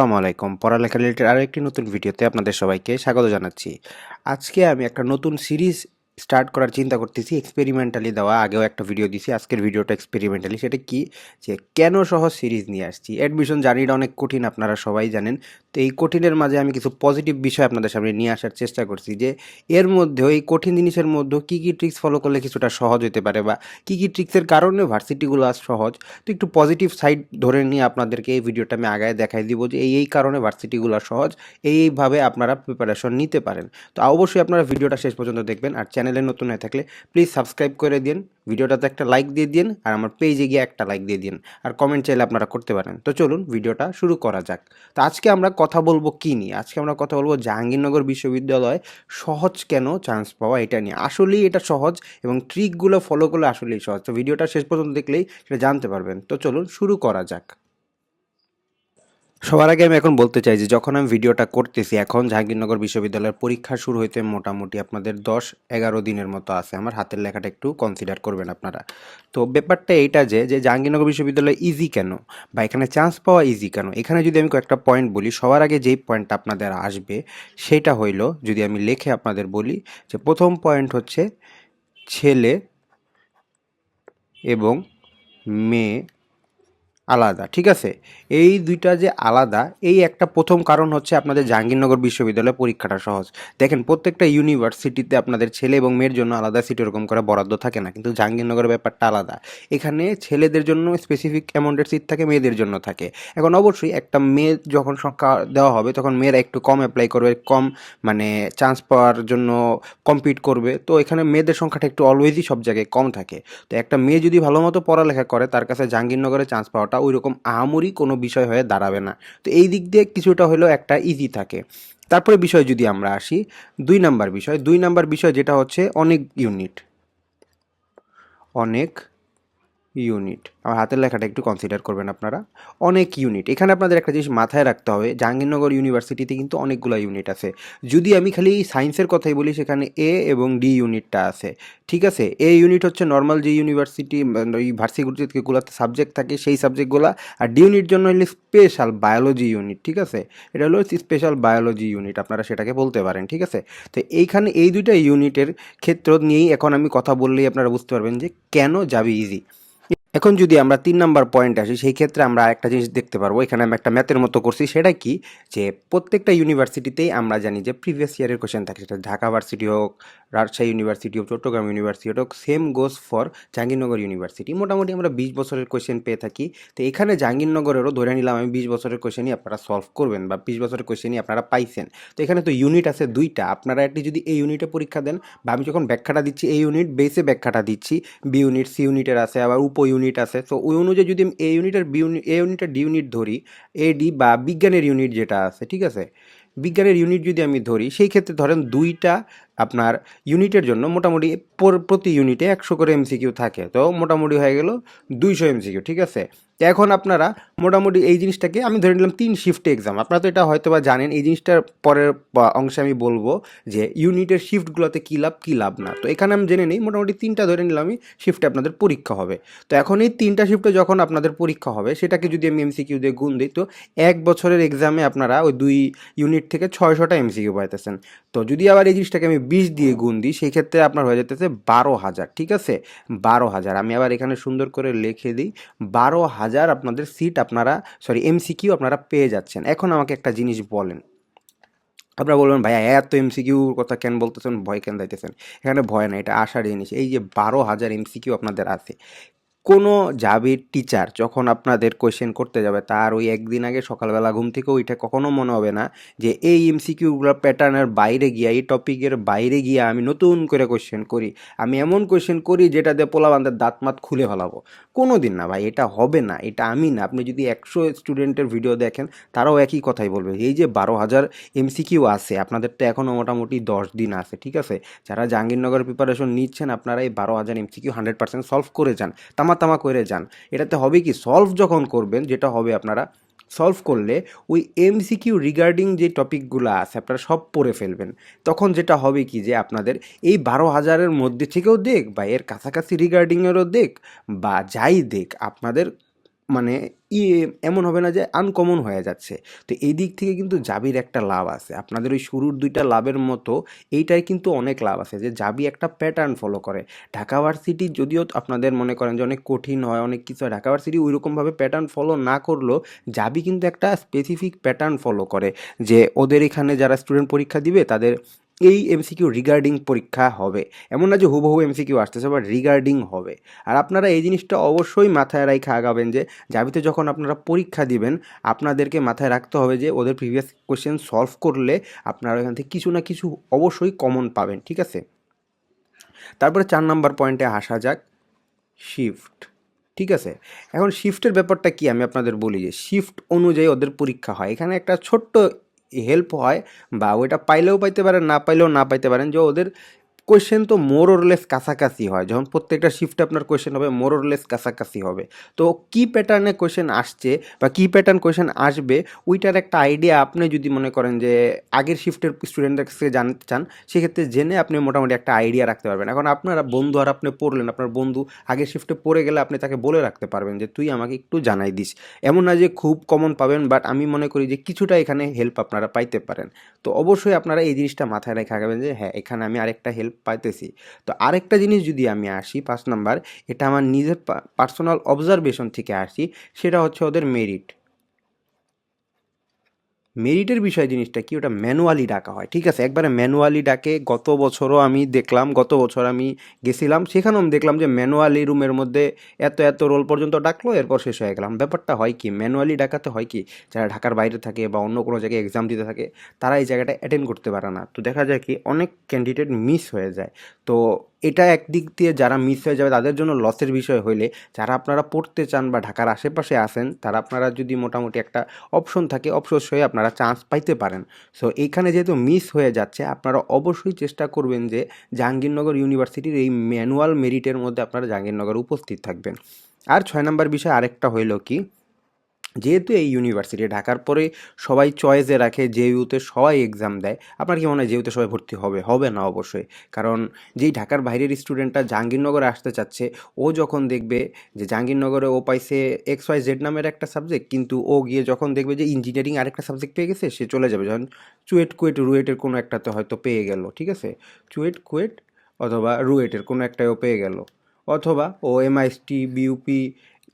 আসসালামু আলাইকুম। পড়ালেখা রিলেটেড আরও একটি নতুন ভিডিওতে আপনাদের সবাইকে স্বাগত জানাচ্ছি। আজকে আমি একটা নতুন সিরিজ স্টার্ট করার চিন্তা করতেছি। এক্সপেরিমেন্টালি দেওয়া, আগেও একটা ভিডিও দিছি। আজকের ভিডিওটা এক্সপেরিমেন্টালি সেটা কি? যে কেন সহজ সিরিজ নিয়ে আসছি? অ্যাডমিশন জার্নিটা অনেক কঠিন, আপনারা সবাই জানেন। তো এই কঠিনের মাঝে আমি কিছু পজিটিভ বিষয় আপনাদের সামনে নিয়ে আসার চেষ্টা করছি যে, এর মধ্যেও এই কঠিন জিনিসের মধ্যেও কী কী ট্রিক্স ফলো করলে কিছুটা সহজ হতে পারে বা কী কী ট্রিক্সের কারণে ভার্সিটিগুলো আজ সহজ? তো একটু পজিটিভ সাইড ধরে নিয়ে আপনাদেরকে এই ভিডিওটা আমি আগায় দেখাই দিব যে, এই এই কারণে ভার্সিটিগুলো সহজ, এই এইভাবে আপনারা প্রিপারেশন নিতে পারেন। তো অবশ্যই আপনারা ভিডিওটা শেষ পর্যন্ত দেখবেন আর চ্যানেলে নতুন হয়ে থাকলে প্লিজ সাবস্ক্রাইব করে দিন। ভিডিওটাতে একটা লাইক দিয়ে দিন আর আমার পেজে গিয়ে একটা লাইক দিয়ে দিন। আর কমেন্ট চাইলে আপনারা করতে পারেন। তো চলুন ভিডিওটা শুরু করা যাক। তো আজকে আমরা কথা বলব কী নিয়ে? আজকে আমরা কথা বলব জাহাঙ্গীরনগর বিশ্ববিদ্যালয় সহজ কেন চান্স পাওয়া এটা নিয়ে? আসলেই এটা সহজ এবং ট্রিকগুলো ফলো করলে আসলেই সহজ। তো ভিডিওটা শেষ পর্যন্ত দেখলেই সেটা জানতে পারবেন। তো চলুন শুরু করা যাক। সবার আগে আমি এখন বলতে চাই যে যখন আমি ভিডিওটা করতেছি, এখন জাহাঙ্গীরনগর বিশ্ববিদ্যালয়ের পরীক্ষা শুরু হইতে মোটামুটি আপনাদের দশ এগারো দিনের মতো আছে। আমার হাতের লেখাটা একটু কনসিডার করবেন আপনারা। তো ব্যাপারটা এইটা যে যে জাহাঙ্গীরনগর বিশ্ববিদ্যালয় ইজি কেন বা এখানে চান্স পাওয়া ইজি কেন? এখানে যদি আমি কয়েকটা পয়েন্ট বলি, সবার আগে যেই পয়েন্টটা আপনাদের আসবে সেটা হইল, যদি আমি লেখে আপনাদের বলি যে প্রথম পয়েন্ট হচ্ছে ছেলে এবং মেয়ে আলাদা, ঠিক আছে? এই দুইটা যে আলাদা, এই একটা প্রথম কারণ হচ্ছে আপনাদের জাহাঙ্গীরনগর বিশ্ববিদ্যালয়ে পরীক্ষাটা সহজ। দেখেন, প্রত্যেকটা ইউনিভার্সিটিতে আপনাদের ছেলে এবং মেয়ের জন্য আলাদা সিট এরকম করে বরাদ্দ থাকে না, কিন্তু জাহাঙ্গীরনগরের ব্যাপারটা আলাদা। এখানে ছেলেদের জন্য স্পেসিফিক অ্যামাউন্টের সিট থাকে, মেয়েদের জন্য থাকে। এখন অবশ্যই একটা মেয়ে যখন সংখ্যা দেওয়া হবে, তখন মেয়েরা একটু কম অ্যাপ্লাই করবে, কম মানে চান্স পাওয়ার জন্য কম্পিট করবে। তো এখানে মেয়েদের সংখ্যাটা একটু অলওয়েজই সব জায়গায় কম থাকে। তো একটা মেয়ে যদি ভালো মতো পড়ালেখা করে, তার কাছে জাহাঙ্গীরনগরে চান্স পাওয়াটা ওই রকম আহামরি কোনো বিষয় হয়ে দাঁড়াবে না। তো এই দিক দিয়ে কিছুটা হলেও একটা ইজি থাকে। তারপরে বিষয় যদি আমরা আসি, দুই নাম্বার বিষয়। দুই নাম্বার বিষয় যেটা হচ্ছে অনেক ইউনিট অনেক ইউনিট আমার হাতের লেখাটা একটু কনসিডার করবেন আপনারা। অনেক ইউনিট এখানে আপনাদের একটা জিনিস মাথায় রাখতে হবে, জাহাঙ্গীরনগর ইউনিভার্সিটিতে কিন্তু অনেকগুলো ইউনিট আছে। যদি আমি খালি সায়েন্সের কথাই বলি, সেখানে এ এবং ডি ইউনিটটা আছে। ঠিক আছে? এ ইউনিট হচ্ছে নর্মাল যে ইউনিভার্সিটি ভার্সিটিগুলোতে সাবজেক্ট থাকে সেই সাবজেক্টগুলো আর ডি ইউনিট জন্য হলে স্পেশাল বায়োলজি ইউনিট ঠিক আছে? এটা হলো স্পেশাল বায়োলজি ইউনিট আপনারা সেটাকে বলতে পারেন, ঠিক আছে? তো এইখানে এই দুইটা ইউনিটের ক্ষেত্র নিয়েই এখন আমি কথা বললেই আপনারা বুঝতে পারবেন যে কেন যাবে ইজি এখন যদি আমরা তিন নাম্বার পয়েন্ট আসি, সেই ক্ষেত্রে আমরা একটা জিনিস দেখতে পারব। এখানে আমি একটা ম্যাথের মতো করছি। সেটা কি? যে প্রত্যেকটা ইউনিভার্সিটিতেই আমরা জানি যে প্রিভিয়াস ইয়ারের কোশ্চেন থাকে। সেটা ঢাকা ভার্সিটি হোক, রাজশাহী ইউনিভার্সিটি হোক, চট্টগ্রাম ইউনিভার্সিটি হোক same goes for Jahangirnagar university মোটামুটি আমরা বিশ বছরের কোশ্চেন পেয়ে থাকি। তো এখানে জাহাঙ্গীরনগরেরও ধরে নিলাম আমি বিশ বছরের কোশ্চেনই আপনারা সলভ করবেন বা বিশ বছরের কোশ্চেনই আপনারা পাইছেন। তো এখানে তো ইউনিট আছে দুইটা। আপনারা একটি যদি এই ইউনিটে পরীক্ষা দেন, বা আমি যখন ব্যাখ্যাটা দিচ্ছি এই ইউনিট বেসে ব্যাখ্যাটা দিচ্ছি বি ইউনিট সি ইউনিটের আছে, আবার উপ ইউনিট আছে। তো ওই অনুযায়ী যদি আমি এ ইউনিটের বি ইউনিট এ ইউনিটের ডি ইউনিট ধরি এ ডি বা বিজ্ঞানের ইউনিট যেটা আছে, ঠিক আছে? বিজ্ঞানের ইউনিট যদি আমি ধরি, সেই ক্ষেত্রে ধরেন দুইটা আপনার ইউনিটের জন্য মোটামুটি পর- প্রতি ইউনিটে একশো করে এমসিকিউ থাকে। তো মোটামুটি হয়ে গেল দুইশো এমসিকিউ ঠিক আছে? এখন আপনারা মোটামুটি এই জিনিসটাকে, আমি ধরে নিলাম তিন শিফটে এক্সাম আপনারা তো এটা হয়তো বা জানেন, এই জিনিসটার পরের অংশে আমি বলব যে ইউনিটের শিফটগুলোতে কী লাভ কী লাভ না। তো এখানে আমি জেনে নিই, মোটামুটি তিনটা ধরে নিলাম আমি শিফটে আপনাদের পরীক্ষা হবে। তো এখন এই তিনটা শিফটে যখন আপনাদের পরীক্ষা হবে, সেটাকে যদি আমি এমসিকিউ দিয়ে গুণ দিই, তো এক বছরের এক্সামে আপনারা ওই দুই ইউনিট থেকে ছয়শোটা এমসিকিউ পাইতেছেন। তো যদি আবার এই জিনিসটাকে আমি বিশ দিয়ে গুণ দিই সেই ক্ষেত্রে আপনার হয়ে যেতেছে বারো হাজার, ঠিক আছে? বারো হাজার। আমি আবার এখানে সুন্দর করে লিখে দিই, বারো হাজার আপনাদের সিট আপনারা সরি এমসিকিউ আপনারা পেয়ে যাচ্ছেন। এখন আমাকে একটা জিনিস বলেন। আপনারা বলবেন ভাইয়া এত এমসিকিউর কথা কেন বলতেছেন? ভয় কেন দাইতেছেন এখানে ভয় না এটা আসার জিনিস এই যে বারো হাজার এমসিকিউ আপনাদের আছে কোনো যাবে টিচার যখন আপনাদের কোয়েশ্চেন করতে যাবে, তার ওই একদিন আগে সকালবেলা ঘুম থেকে ওইটা কখনো মনে হবে না যে এই এমসিকিউগুলো প্যাটার্নের বাইরে গিয়া, এই টপিকের বাইরে গিয়া আমি নতুন করে কোয়েশ্চেন করি। আমি এমন কোয়েশ্চেন করি যেটা দিয়ে পোলাবান্ধের দাঁত মাত খুলে ফেলাবো। কোনো দিন না ভাই, এটা হবে না, এটা আমি না। আপনি যদি একশো স্টুডেন্টের ভিডিও দেখেন, তারাও একই কথাই বলবে। এই যে বারো হাজার এমসিকিউ আছে, আপনাদের তো এখনও মোটামুটি দশ দিন আছে, ঠিক আছে? যারা জাহাঙ্গীরনগর প্রিপারেশন নিচ্ছেন, আপনারা এই বারো হাজার এমসিকিউ হান্ড্রেড পার্সেন্ট সলভ করে যান। তামা তামা করে যান। এটাতে হবে কি সলভ যখন করবেন, যেটা হবে আপনারা সলভ করলে ওই এমসিকিউ রিগার্ডিং যে টপিকগুলো আছে, আপনারা সব পড়ে ফেলবেন। তখন যেটা হবে কি যে আপনাদের এই বারো হাজারের মধ্যে থেকেও দেখ, বা এর কাছাকাছি রিগার্ডিংয়েরও দেখ, বা যাই দেখ, আপনাদের মানে ই এমন হবে না যে আনকমন হয়ে যাচ্ছে। তো এই দিক থেকে কিন্তু জাবির একটা লাভ আছে। আপনাদের ওই শুরুর দুইটা লাভের মতো এইটাই কিন্তু অনেক লাভ আছে যে জাবি একটা প্যাটার্ন ফলো করে। ঢাকা ভার্সিটি যদিও আপনাদের মনে করেন যে অনেক কঠিন হয়, অনেক কিছু হয়, ঢাকা ভার্সিটি ওই রকমভাবে প্যাটার্ন ফলো না করলেও জাবি কিন্তু একটা স্পেসিফিক প্যাটার্ন ফলো করে যে ওদের এখানে যারা স্টুডেন্ট পরীক্ষা দিবে তাদের এই এমসিকিউ রিগার্ডিং পরীক্ষা হবে। এমন না যে হুবহু এমসিকিউ আসতেছে বাট রিগার্ডিং হবে। আর আপনারা এই জিনিসটা অবশ্যই মাথায় রাখা আগাবেন যে জাবিতে যখন আপনারা পরীক্ষা দিবেন, আপনাদেরকে মাথায় রাখতে হবে যে, ওদের প্রিভিয়াস কোশ্চেন সলভ করলে আপনারা এখান থেকে কিছু না কিছু অবশ্যই কমন পাবেন, ঠিক আছে? তারপরে চার নাম্বার পয়েন্টে আসা যাক। শিফট ঠিক আছে? এখন শিফটের ব্যাপারটা কি? আমি আপনাদের বলি যে শিফট অনুযায়ী ওদের পরীক্ষা হয়। এখানে একটা ছোট্ট হেল্প হয় বা ওইটা পাইলেও পাইতে পারেন না পাইলেও না পাইতে পারেন যে ওদের কোয়েশ্চেন তো মোর ওরলেস কাছাকাছি হয়। যখন প্রত্যেকটা শিফটে আপনার কোয়েশ্চেন হবে মোর ওরলেস কাছাকাছি হবে। তো কী প্যাটার্নে কোয়েশ্চেন আসছে বা কী প্যাটার্ন কোয়েশ্চেন আসবে, ওইটার একটা আইডিয়া আপনি যদি মনে করেন যে আগের শিফটের স্টুডেন্টদের কাছে জানতে চান, সেক্ষেত্রে জেনে আপনি মোটামুটি একটা আইডিয়া রাখতে পারবেন। এখন আপনারা বন্ধু আর আপনি পড়লেন, আপনার বন্ধু আগের শিফটে পড়ে গেলে আপনি তাকে বলে রাখতে পারবেন যে, তুই আমাকে একটু জানাই দিস। এমন না যে খুব কমন পাবেন বাট আমি মনে করি যে কিছুটা এখানে হেল্প আপনারা পাইতে পারেন। তো অবশ্যই আপনারা এই জিনিসটা মাথায় রেখে আগাবেন যে হ্যাঁ এখানে আমি আরেকটা হেল্প পাইতেছি। তো আরেকটা জিনিস যদি আমি আসি, পাঁচ নাম্বার, এটা আমার নিজের পার্সোনাল অবজারভেশন থেকে আসি, সেটা হচ্ছে ওদের মেরিট মেরিটের বিষয় জিনিসটা কি? ওটা ম্যানুয়ালি ডাকা হয়। ঠিক আছে? একবারে ম্যানুয়ালি ডাকে, গত বছরও আমি দেখলাম, গত বছর আমি গেছিলাম। সেখানেও আমি দেখলাম যে ম্যানুয়ালি রুমের মধ্যে এত এত রোল পর্যন্ত ডাকলো, এরপর শেষ হয়ে গেলাম। ব্যাপারটা হয় কি? ম্যানুয়ালি ডাকাতে হয় কি? যারা ঢাকার বাইরে থাকে বা অন্য কোনো জায়গায় এক্সাম দিতে থাকে, তারা এই জায়গাটা অ্যাটেন্ড করতে পারে না। তো দেখা যায় কি, অনেক ক্যান্ডিডেট মিস হয়ে যায়। তো এটা একদিক দিয়ে যারা মিস হয়ে যাবে, তাদের জন্য লসের বিষয় হইলে যারা আপনারা পড়তে চান বা ঢাকার আশেপাশে আসেন তারা আপনারা যদি মোটামুটি একটা অপশন থাকে অপশন হয়ে আপনারা চান্স পাইতে পারেন। সো এইখানে যেহেতু মিস হয়ে যাচ্ছে, আপনারা অবশ্যই চেষ্টা করবেন যে জাহাঙ্গীরনগর ইউনিভার্সিটির এই ম্যানুয়াল মেরিটের মধ্যে আপনারা জাহাঙ্গীরনগর উপস্থিত থাকবেন। আর ছয় নম্বর বিষয় আরেকটা হইল কি যেহেতু এই ইউনিভার্সিটি ঢাকার পরে সবাই চয়েসে রাখে জেইউতে সবাই এক্সাম দেয়, আপনার কি মনে হয় জেইউতে সবাই ভর্তি হবে? হবে না অবশ্যই। কারণ যেই ঢাকার বাইরের স্টুডেন্টটা জাহাঙ্গীরনগরে আসতে চাচ্ছে, ও যখন দেখবে যে জাহাঙ্গীরনগরে ও পাইছে এক্স ওয়াই জেড নামের একটা সাবজেক্ট কিন্তু ও গিয়ে যখন দেখবে যে ইঞ্জিনিয়ারিং আরেকটা সাবজেক্ট পেয়ে গেছে, সে চলে যাবে। যখন চুয়েট কুয়েট, রুয়েটের কোনো একটাতে হয়তো পেয়ে গেল, ঠিক আছে? চুয়েট কুয়েট অথবা রুয়েটের কোনো একটাই ও পেয়ে গেল। অথবা ও এমআইএসটি বিউপি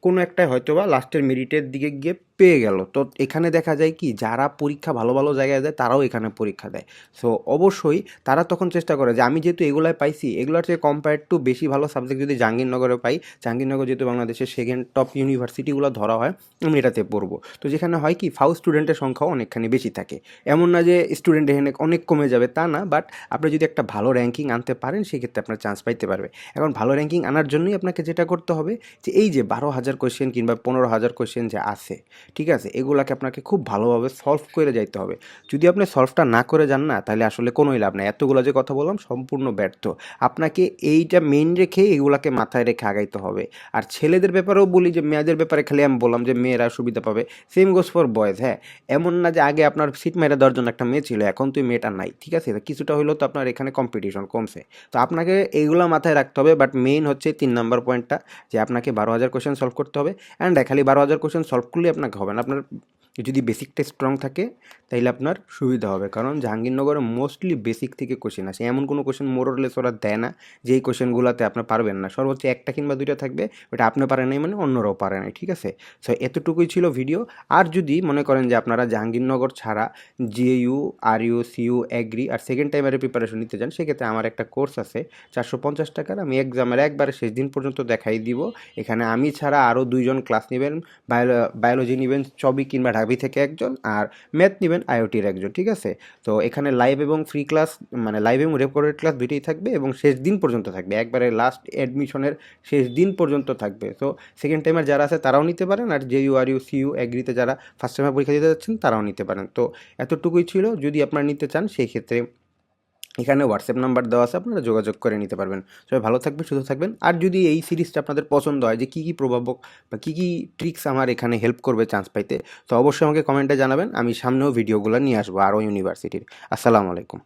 কোনো একটাই হয়তোবা লাস্টের মেরিটের দিকে গিয়ে পেয়ে গেল। তো এখানে দেখা যায় কি, যারা পরীক্ষা ভালো ভালো জায়গায় দেয়, তারাও এখানে পরীক্ষা দেয়। সো অবশ্যই তারা তখন চেষ্টা করে যে, আমি যেহেতু এগুলায় পাইছি, এগুলোর চেয়ে কম্পেয়ার টু বেশি ভালো সাবজেক্ট যদি জাহাঙ্গীরনগরে পাই, জাহাঙ্গীরনগর যেহেতু বাংলাদেশের সেকেন্ড টপ ইউনিভার্সিটিগুলো ধরা হয়, আমি এটাতে পড়ব। তো যেখানে হয় কি ফাউ স্টুডেন্টের সংখ্যাও অনেকখানি বেশি থাকে। এমন না যে স্টুডেন্ট এখানে অনেক কমে যাবে, তা না বাট আপনি যদি একটা ভালো র্যাঙ্কিং আনতে পারেন, সেক্ষেত্রে আপনার চান্স পাইতে পারবে। এখন ভালো র্যাঙ্কিং আনার জন্যই আপনাকে যেটা করতে হবে, যে এই যে বারো হাজার কোয়েশ্চেন কিংবা পনেরো হাজার কোয়েশ্চেন যে আছে ঠিক আছে? এগুলাকে আপনাকে খুব ভালোভাবে সলভ করে যাইতে হবে। যদি আপনি সলভটা না করে যান না, তাহলে আসলে কোনোই লাভ নেই। এতগুলো যে কথা বললাম, সম্পূর্ণ ব্যর্থ। আপনাকে এইটা মেন রেখে এগুলাকে মাথায় রেখে আগাইতে হবে। আর ছেলেদের ব্যাপারেও বলি যে, মেয়েদের ব্যাপারে খালি আমি বললাম যে, মেয়েরা সুবিধা পাবে। সেম গোস ফর বয়েজ হ্যাঁ? এমন না যে, আগে আপনার সিট মেরে দেওয়ার জন্য একটা মেয়ে ছিল, এখন তুই মেয়েটা নাই, ঠিক আছে? কিছুটা হলেও তো আপনার এখানে কম্পিটিশন কমছে। তো আপনাকে এইগুলো মাথায় রাখতে হবে বাট মেইন হচ্ছে তিন নম্বর পয়েন্টটা যে, আপনাকে বারো হাজার কোয়েশ্চেন সলভ করতে হবে। অ্যান্ড খালি বারো হাজার কোয়েশ্চেন সলভ করলেই আপনাকে হবে না। আপনার যদি বেসিকটা স্ট্রং থাকে তাহলে আপনার সুবিধা হবে। কারণ জাহাঙ্গীরনগরে মোস্টলি বেসিক থেকে কোশ্চেন আসে। এমন কোনো কোশ্চেন মোরলেস ওরা দেয় না যেই কোশ্চেনগুলোতে আপনি পারবেন না। সর্বোচ্চ একটা কিংবা দুইটা থাকবে ওটা আপনি পারেন নাই মানে অন্যরাও পারে নাই, ঠিক আছে? সো এতটুকুই ছিল ভিডিও আর যদি মনে করেন যে আপনারা জাহাঙ্গীরনগর ছাড়া GAU R U CU agri আর সেকেন্ড টাইমারের প্রিপারেশন নিতে চান, সেক্ষেত্রে আমার একটা কোর্স আছে, চারশো পঞ্চাশ টাকার। আমি এক্সামের একবারে শেষ দিন পর্যন্ত দেখাই দিব। এখানে আমি ছাড়া আরও দুইজন ক্লাস নেবেন বায়োলজি নেবেন চবি কিংবা ঢাবি থেকে একজন আর ম্যাথ নেবেন আইওটির একজন, ঠিক আছে? তো এখানে লাইভ এবং ফ্রি ক্লাস মানে লাইভ এবং রেকর্ডেড ক্লাস দুইটাই থাকবে এবং শেষ দিন পর্যন্ত থাকবে। একবারে লাস্ট অ্যাডমিশনের শেষ দিন পর্যন্ত থাকবে। তো সেকেন্ড টাইমার যারা আছে তারাও নিতে পারেন আর J U R U C U যারা ফার্স্ট টাইমের পরীক্ষা দিতে যাচ্ছেন তারাও নিতে পারেন। তো এতটুকুই ছিল। যদি আপনারা নিতে চান, সেই ক্ষেত্রে এখানে হোয়াটসঅ্যাপ নাম্বার দেওয়া আছে, আপনারা যোগাযোগ করে নিতে পারবেন। সবাই ভালো থাকবেন, সুস্থ থাকবেন। আর যদি এই সিরিজটা আপনাদের পছন্দ হয় যে কী কী প্রভাবক বা কী কী ট্রিক্স আমার এখানে হেল্প করবে চান্স পাইতে, তো অবশ্যই আমাকে কমেন্টে জানাবেন, আমি সামনেও ভিডিওগুলো নিয়ে আসব আরও ইউনিভার্সিটির আসসালামু আলাইকুম।